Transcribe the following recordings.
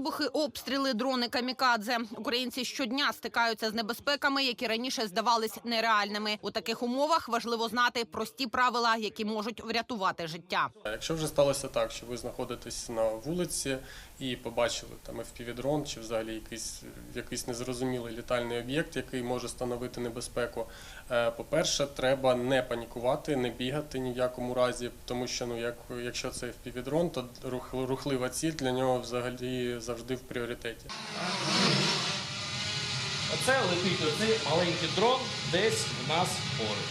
Вибухи, обстріли, дрони камікадзе. Українці щодня стикаються з небезпеками, які раніше здавались нереальними. У таких умовах важливо знати прості правила, які можуть врятувати життя. Якщо вже сталося так, що ви знаходитесь на вулиці і побачили там FPV-дрон чи взагалі якийсь, якийсь незрозумілий літальний об'єкт, який може становити небезпеку, е, по-перше, треба не панікувати, не бігати ні в якому разі, тому що ну, як, якщо це FPV-дрон, то рух, рухлива ціль для нього взагалі завжди в пріоритеті. Оце летить оцей маленький дрон десь в нас поруч.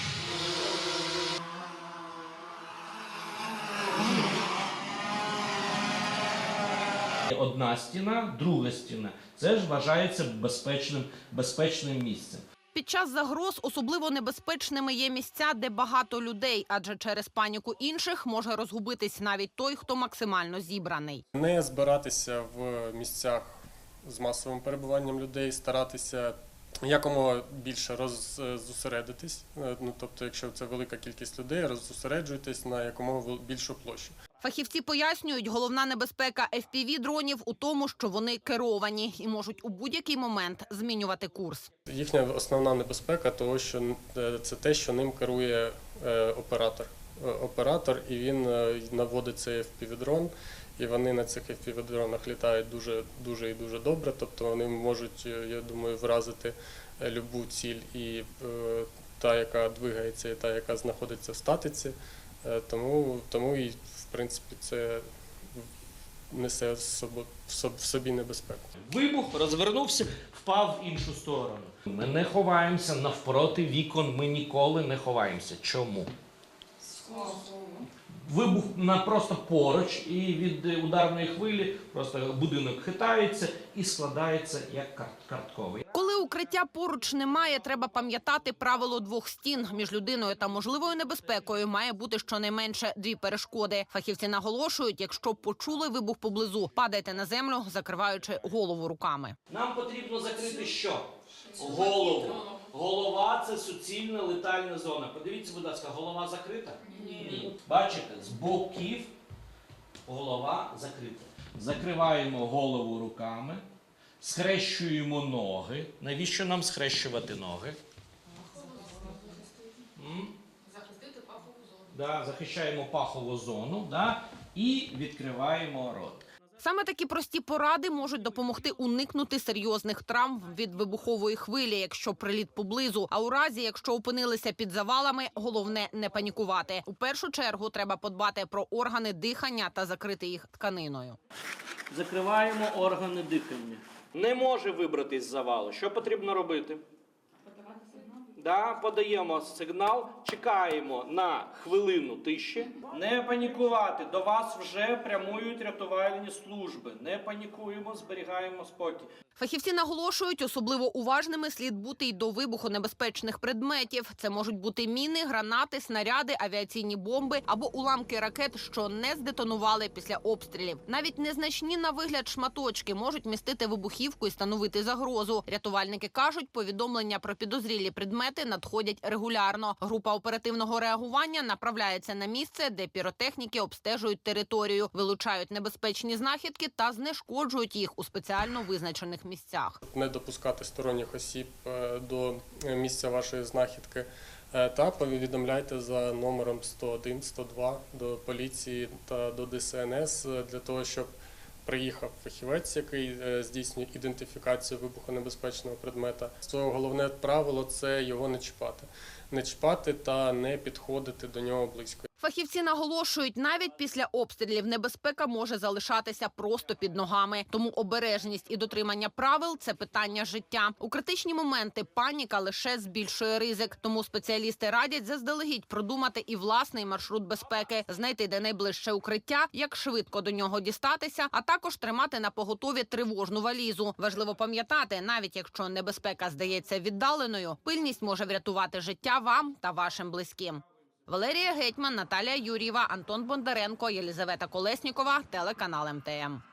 Одна стіна, друга стіна. Це ж вважається безпечним, безпечним місцем. Під час загроз особливо небезпечними є місця, де багато людей, адже через паніку інших може розгубитись навіть той, хто максимально зібраний. Не збиратися в місцях з масовим перебуванням людей, старатися якомога більше роззосередитись. Е, Ну тобто, якщо це велика кількість людей, роззосереджуйтесь на якомога більшу площу. Фахівці пояснюють, головна небезпека fpv дронів у тому, що вони керовані і можуть у будь-який момент змінювати курс. Їхня основна небезпека, того, що е, це те, що ним керує е, оператор. Е, Оператор, і він наводить цей FPV-дрон, і вони на цих FPV-дронах літають дуже, дуже і дуже добре. Тобто вони можуть, я думаю, вразити любу ціль, і та, яка двигається, і та, яка знаходиться в статиці. Е, Тому, тому і в принципі це несе в в соб- в собі небезпеку. Вибух розвернувся, впав в іншу сторону. Ми не ховаємося навпроти вікон. Ми ніколи не ховаємося. Чому? Вибух на просто поруч, і від е, ударної хвилі просто будинок хитається і складається як карт- картковий. Коли укриття поруч немає, треба пам'ятати правило двох стін між людиною та можливою небезпекою має бути щонайменше дві перешкоди. Фахівці наголошують, якщо почули вибух поблизу, падайте на землю, закриваючи голову руками. Нам потрібно закрити що? Голову. Голова це суцільна летальна зона. Подивіться, будь ласка, голова закрита? Ні. Бачите, з боків голова закрита. Закриваємо голову руками, схрещуємо ноги. Навіщо нам схрещувати ноги? Захистити пахову зону. Да, захищаємо пахову зону да, і відкриваємо рот. Саме такі прості поради можуть допомогти уникнути серйозних травм від вибухової хвилі, якщо приліт поблизу. А у разі, якщо опинилися під завалами, головне не панікувати. У першу чергу треба подбати про органи дихання та закрити їх тканиною. Закриваємо органи дихання. Не може вибратись з завалу. Що потрібно робити? Да, подаємо сигнал, чекаємо на хвилину тиші. Не панікувати. До вас вже прямують рятувальні служби. Не панікуємо, зберігаємо спокій. Фахівці наголошують, особливо уважними слід бути й до вибухонебезпечних предметів. Це можуть бути міни, гранати, снаряди, авіаційні бомби або уламки ракет, що не здетонували після обстрілів. Навіть незначні на вигляд шматочки можуть містити вибухівку і становити загрозу. Рятувальники кажуть, повідомлення про підозрілі предмети надходять регулярно. Група оперативного реагування направляється на місце, де піротехніки обстежують територію, вилучають небезпечні знахідки та знешкоджують їх у спеціально визначених місцях. не допускати сторонніх осіб е, до місця вашої знахідки. е, Та повідомляйте за номером 101, 102 до поліції та до ДСНС е, для того, щоб приїхав фахівець, який е, здійснює ідентифікацію вибухонебезпечного предмета. Цього головне правило це його не чіпати, не чіпати та не підходити до нього близько. Фахівці наголошують, навіть після обстрілів небезпека може залишатися просто під ногами. Тому обережність і дотримання правил це питання життя. У критичні моменти паніка лише збільшує ризик. Тому спеціалісти радять заздалегідь продумати і власний маршрут безпеки, знайти де найближче укриття, як швидко до нього дістатися, а також тримати на поготові тривожну валізу. Важливо пам'ятати, навіть якщо небезпека здається віддаленою, пильність може врятувати життя вам та вашим близьким. Валерія Гетьман, Наталія Юрієва, Антон Бондаренко, Єлізавета Колеснікова, телеканал МТМ.